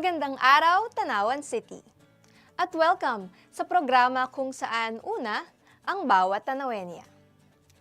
Magandang araw, Tanawan City. At welcome sa programa kung saan una ang bawat Tanawenya.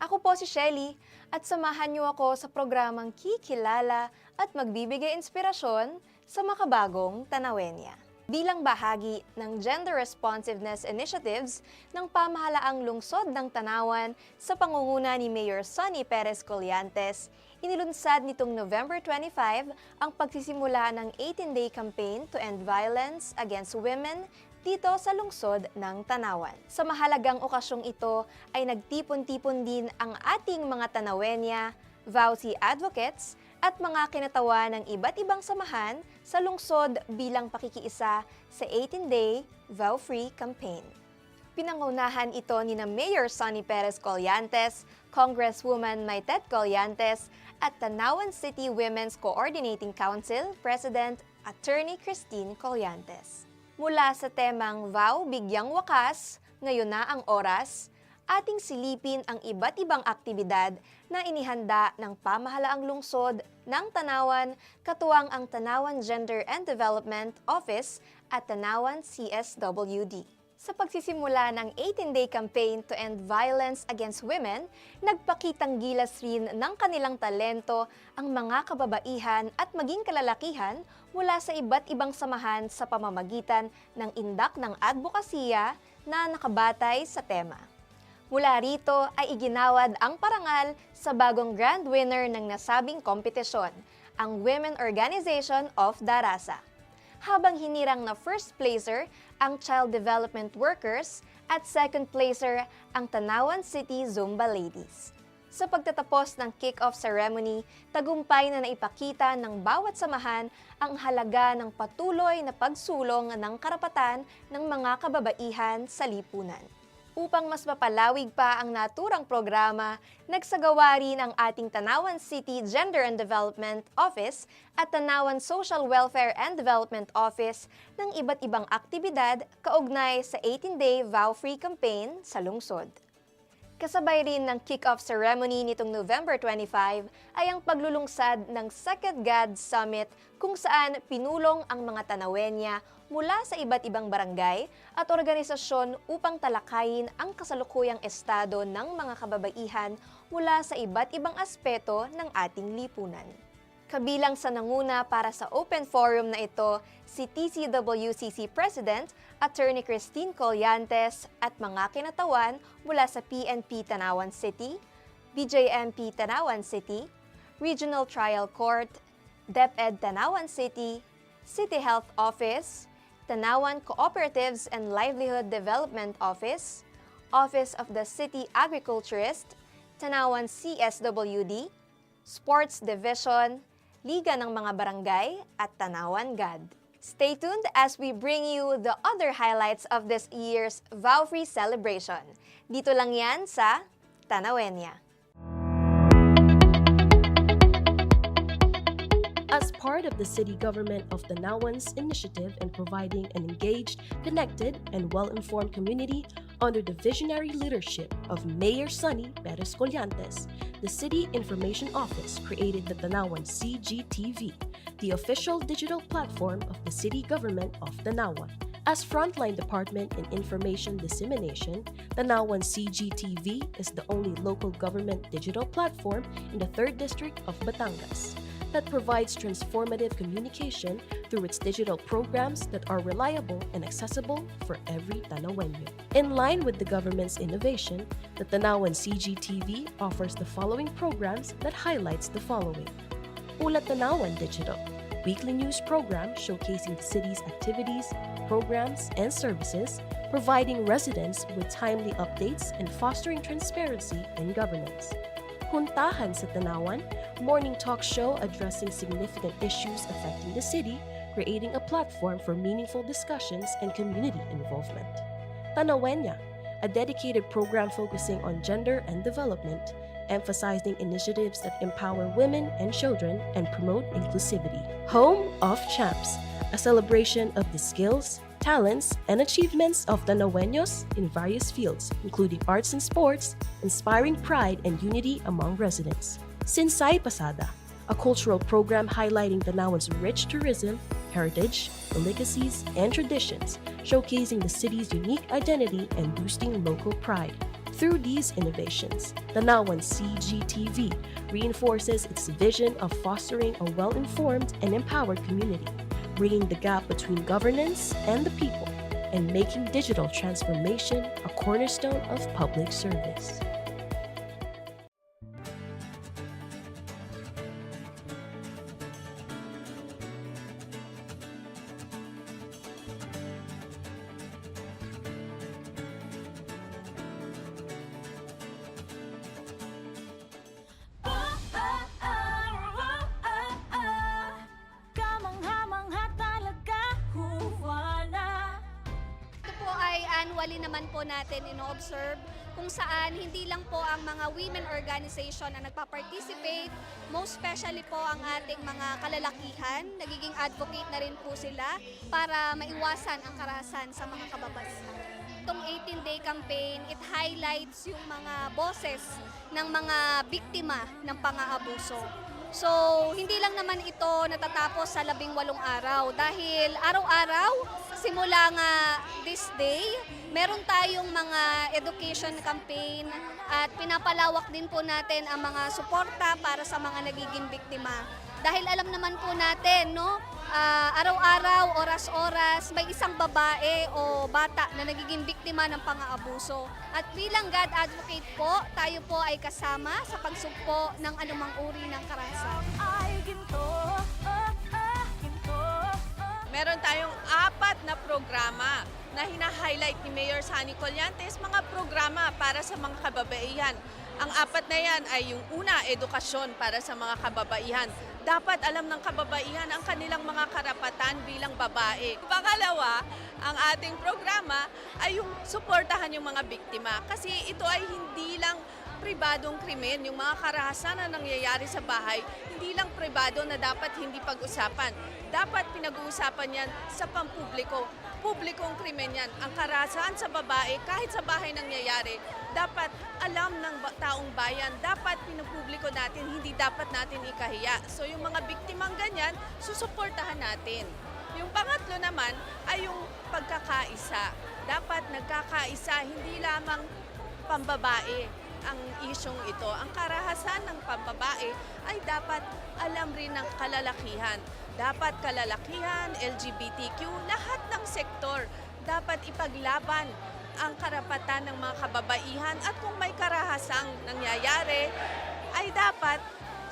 Ako po si Shelly at samahan niyo ako sa programang kikilala at magbibigay inspirasyon sa makabagong Tanawenya. Bilang bahagi ng Gender Responsiveness Initiatives ng pamahalaang lungsod ng Tanawan sa pangunguna ni Mayor Sonny Perez Colliantes, inilunsad nitong November 25 ang pagsisimula ng 18-day campaign to end violence against women dito sa lungsod ng Tanawan. Sa mahalagang okasyong ito ay nagtipon-tipon din ang ating mga Tanawenya, VAUSI advocates at mga kinatawa ng iba't ibang samahan sa lungsod bilang pakikiisa sa 18-day Vow Free campaign. Pinangunahan ito ni na Mayor Sonny Perez Colliantes, Congresswoman Maitet Colliantes, at Tanawan City Women's Coordinating Council President Attorney Christine Colliantes. Mula sa temang Vow Bigyang Wakas, Ngayon na ang Oras, ating silipin ang iba't ibang aktibidad na inihanda ng pamahalaang lungsod ng Tanawan, katuwang ang Tanawan Gender and Development Office at Tanawan CSWD. Sa pagsisimula ng 18-day campaign to end violence against women, nagpakitang gilas rin ng kanilang talento ang mga kababaihan at maging kalalakihan mula sa iba't ibang samahan sa pamamagitan ng indak ng advokasya na nakabatay sa tema. Mula rito ay iginawad ang parangal sa bagong grand winner ng nasabing kompetisyon, ang Women Organization of Darasa. Habang hinirang na first placer ang Child Development Workers at second placer ang Tanawan City Zumba Ladies. Sa pagtatapos ng kick-off ceremony, tagumpay na naipakita ng bawat samahan ang halaga ng patuloy na pagsulong ng karapatan ng mga kababaihan sa lipunan. Upang mas mapalawig pa ang naturang programa, nagsagawa rin ang ating Tanawan City Gender and Development Office at Tanawan Social Welfare and Development Office ng iba't ibang aktibidad kaugnay sa 18-day Vow Free campaign sa lungsod. Kasabay rin ng kick-off ceremony nitong November 25 ay ang paglulungsad ng Second God Summit kung saan pinulong ang mga Tanawenya mula sa iba't ibang barangay at organisasyon upang talakayin ang kasalukuyang estado ng mga kababaihan mula sa iba't ibang aspeto ng ating lipunan. Kabilang sa nanguna para sa open forum na ito, si TCWCC President, Attorney Christine Colliantes at mga kinatawan mula sa PNP Tanawan City, BJMP Tanawan City, Regional Trial Court, DepEd Tanawan City, City Health Office, Tanawan Cooperatives and Livelihood Development Office, Office of the City Agriculturist, Tanawan CSWD, Sports Division, Liga ng mga Barangay at Tanawan GAD. Stay tuned as we bring you the other highlights of this year's Vow Free celebration. Dito lang yan sa Tanawenya. As part of the city government of the Nawans initiative in providing an engaged, connected, and well-informed community under the visionary leadership of Mayor Sonny Perez Colliantes, the City Information Office created the Tanawan CGTV, the official digital platform of the city government of Tanawan. As frontline department in information dissemination, the Tanawan CGTV is the only local government digital platform in the 3rd District of Batangas that provides transformative communication through its digital programs that are reliable and accessible for every Tanawenyo. In line with the government's innovation, the Tanawan CGTV offers the following programs that highlights the following. Ulat Tanawan Digital, weekly news program showcasing the city's activities, programs, and services, providing residents with timely updates and fostering transparency in governance. Huntahan sa Tanawan, morning talk show addressing significant issues affecting the city, creating a platform for meaningful discussions and community involvement. Tanawenya, a dedicated program focusing on gender and development, emphasizing initiatives that empower women and children and promote inclusivity. Home of Champs, a celebration of the skills, talents, and achievements of Tanaweños in various fields, including arts and sports, inspiring pride and unity among residents. Sinsay Pasada, a cultural program highlighting Tanawan's rich tourism, heritage, legacies, and traditions, showcasing the city's unique identity and boosting local pride. Through these innovations, Tanawan CGTV reinforces its vision of fostering a well informed and empowered community, bringing the gap between governance and the people, and making digital transformation a cornerstone of public service. Annually naman po natin ino-observe kung saan hindi lang po ang mga women organization na nagpa-participate, most especially po ang ating mga kalalakihan, nagiging advocate na rin po sila para maiwasan ang karahasan sa mga kababaihan. Itong 18-day campaign, it highlights yung mga boses ng mga biktima ng pang-aabuso. So, hindi lang naman ito natatapos sa labing walong araw dahil araw-araw, simula nga this day, meron tayong mga education campaign at pinapalawak din po natin ang mga suporta para sa mga nagiging biktima. Dahil alam naman po natin, no, ah, araw-araw, oras-oras, may isang babae o bata na nagiging biktima ng pang-aabuso. At bilang God advocate po, tayo po ay kasama sa pagsugpo ng anumang uri ng karahasan. Na programa na hina-highlight ni Mayor Sani Collantes, mga programa para sa mga kababaihan. Ang apat na yan ay yung una, edukasyon para sa mga kababaihan. Dapat alam ng kababaihan ang kanilang mga karapatan bilang babae. Pangalawa, ang ating programa ay yung suportahan yung mga biktima. Kasi ito ay hindi lang pribadong krimen, yung mga karahasan na nangyayari sa bahay, hindi lang pribado na dapat hindi pag-usapan. Dapat pinag-uusapan yan sa pampubliko. Publikong krimen yan. Ang karahasan sa babae, kahit sa bahay nangyayari, dapat alam ng taong bayan, dapat pinupubliko natin, hindi dapat natin ikahiya. So yung mga biktimang ganyan, susuportahan natin. Yung pangatlo naman ay yung pagkakaisa. Dapat nagkakaisa, hindi lamang pambabae ang isyong ito. Ang karahasan ng pambabae ay dapat alam rin ng kalalakihan. Dapat kalalakihan, LGBTQ, lahat ng sektor dapat ipaglaban ang karapatan ng mga kababaihan at kung may karahasang nangyayari ay dapat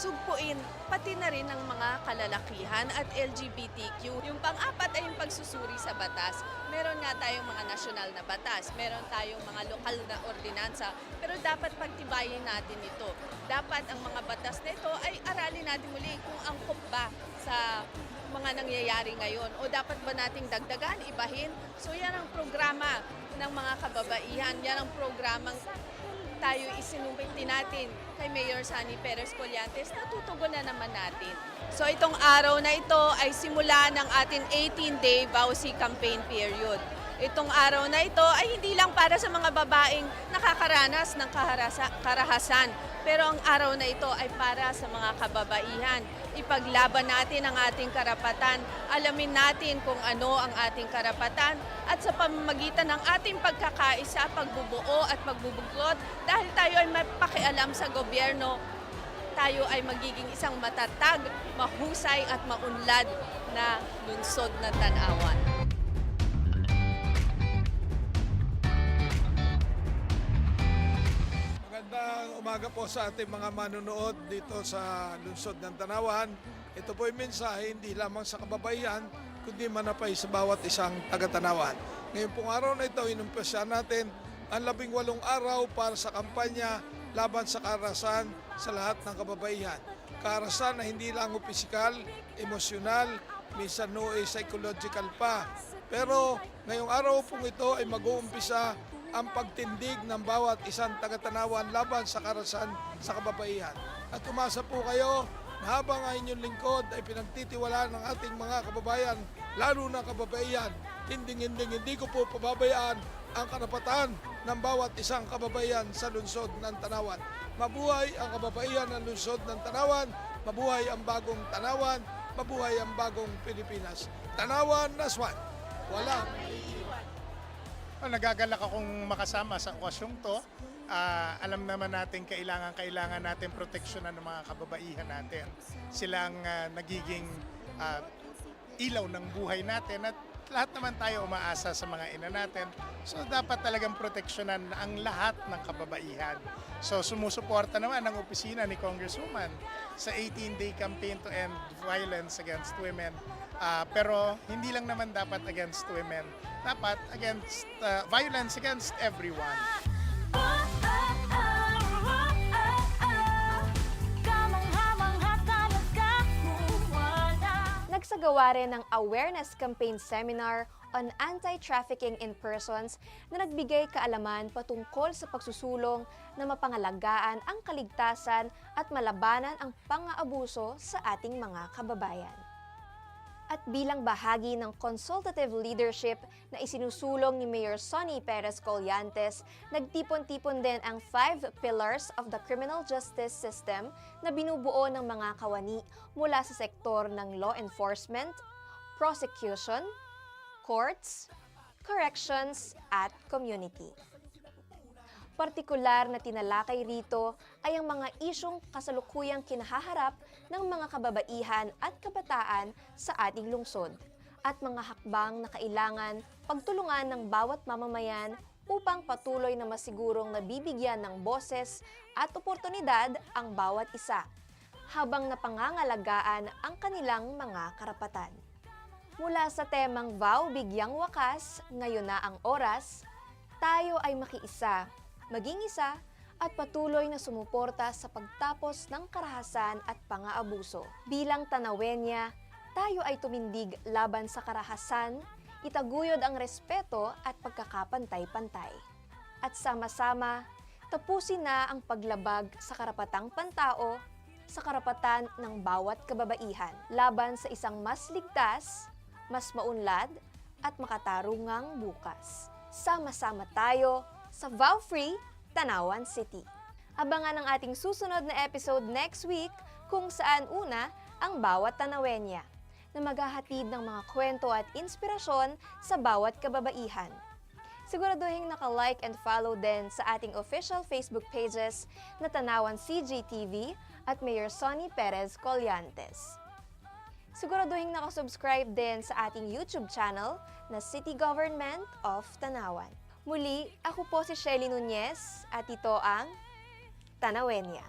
sugpuin pati na rin ng mga kalalakihan at LGBTQ. Yung pang-apat ay yung pagsusuri sa batas. Meron nga tayong mga nasyonal na batas, meron tayong mga lokal na ordinansa, pero dapat pagtibayin natin ito. Dapat ang mga batas na ito ay aralin natin muli kung angkop ba sa mga nangyayari ngayon o dapat ba nating dagdagan, ibahin. So yan ang programa ng mga kababaihan, yan ang programang tayo isinumpiti natin kay Mayor Sani Perez Collantes, natutugon na naman natin. So itong araw na ito ay simula ng ating 18-day Bausi campaign period. Itong araw na ito ay hindi lang para sa mga babaeng nakakaranas ng kaharasa, karahasan, pero ang araw na ito ay para sa mga kababaihan. Ipaglaban natin ang ating karapatan, alamin natin kung ano ang ating karapatan at sa pamamagitan ng ating pagkakaisa, pagbubuo at pagbubuklod dahil tayo ay may pakialam sa gobyerno, tayo ay magiging isang matatag, mahusay at maunlad na lungsod na tanawan. Magandang umaga po sa ating mga manunood dito sa lungsod ng Tanawan. Ito po yung mensahe hindi lamang sa kababaihan, kundi manapay sa bawat isang taga-Tanawan. Ngayon pong araw na ito, inumpisa natin ang labing walong araw para sa kampanya laban sa karasan sa lahat ng kababaihan. Karasan na hindi lang o pisikal, emosyonal, minsan no eh, psychological pa. Pero ngayong araw pong ito ay mag-uumpisa ang pagtindig ng bawat isang taga-tanawan laban sa karasan sa kababaihan. At umasa po kayo na habang ang inyong lingkod ay pinagtitiwalaan ng ating mga kababayan, lalo na kababaihan, hinding-hinding hindi ko po pababayaan ang karapatan ng bawat isang kababayan sa lungsod ng Tanawan. Mabuhay ang kababaihan ng lungsod ng Tanawan, mabuhay ang bagong Tanawan, mabuhay ang bagong Pilipinas. Tanawan, Naswan. Walang Oh, nagagalak akong makasama sa okasyong to. Ah, alam naman natin kailangan kailangan natin proteksyonan ng mga kababaihan natin. Sila ang ah, nagiging ah, ilaw ng buhay natin at lahat naman tayo umaasa sa mga ina natin. So dapat talagang proteksyonan ang lahat ng kababaihan. So sumusuporta naman ang opisina ni Congresswoman sa 18-day campaign to end violence against women. Ah, pero hindi lang naman dapat against women, dapat against ah, violence against everyone. Nagsagawa rin ng awareness campaign seminar on anti-trafficking in persons na nagbigay kaalaman patungkol sa pagsusulong na mapangalagaan ang kaligtasan at malabanan ang pang-aabuso sa ating mga kababayan. At bilang bahagi ng consultative leadership na isinusulong ni Mayor Sonny Perez Collantes, nagtipon-tipon din ang five pillars of the criminal justice system na binubuo ng mga kawani mula sa sektor ng law enforcement, prosecution, courts, corrections, at community. Partikular na tinalakay rito ay ang mga isyong kasalukuyang kinahaharap ng mga kababaihan at kabataan sa ating lungsod at mga hakbang na kailangan pagtulungan ng bawat mamamayan upang patuloy na masigurong nabibigyan ng boses at oportunidad ang bawat isa habang napangangalagaan ang kanilang mga karapatan. Mula sa temang Vow Bigyang Wakas, ngayon na ang oras, tayo ay makiisa, maging isa, at patuloy na sumuporta sa pagtapos ng karahasan at pang-aabuso. Bilang Tanawenya, tayo ay tumindig laban sa karahasan, itaguyod ang respeto at pagkakapantay-pantay. At sama-sama, tapusin na ang paglabag sa karapatang pantao sa karapatan ng bawat kababaihan laban sa isang mas ligtas, mas maunlad at makatarungang bukas. Sama-sama tayo sa Vow Free Tanawan City. Abangan ang ating susunod na episode next week kung saan una ang bawat Tanawenya na maghahatid ng mga kwento at inspirasyon sa bawat kababaihan. Siguraduhin naka-like and follow din sa ating official Facebook pages na Tanawan CGTV at Mayor Sonny Perez Collantes. Siguraduhin nakasubscribe din sa ating YouTube channel na City Government of Tanawan. Muli, ako po si Shelly Nunez at ito ang Tanawenya.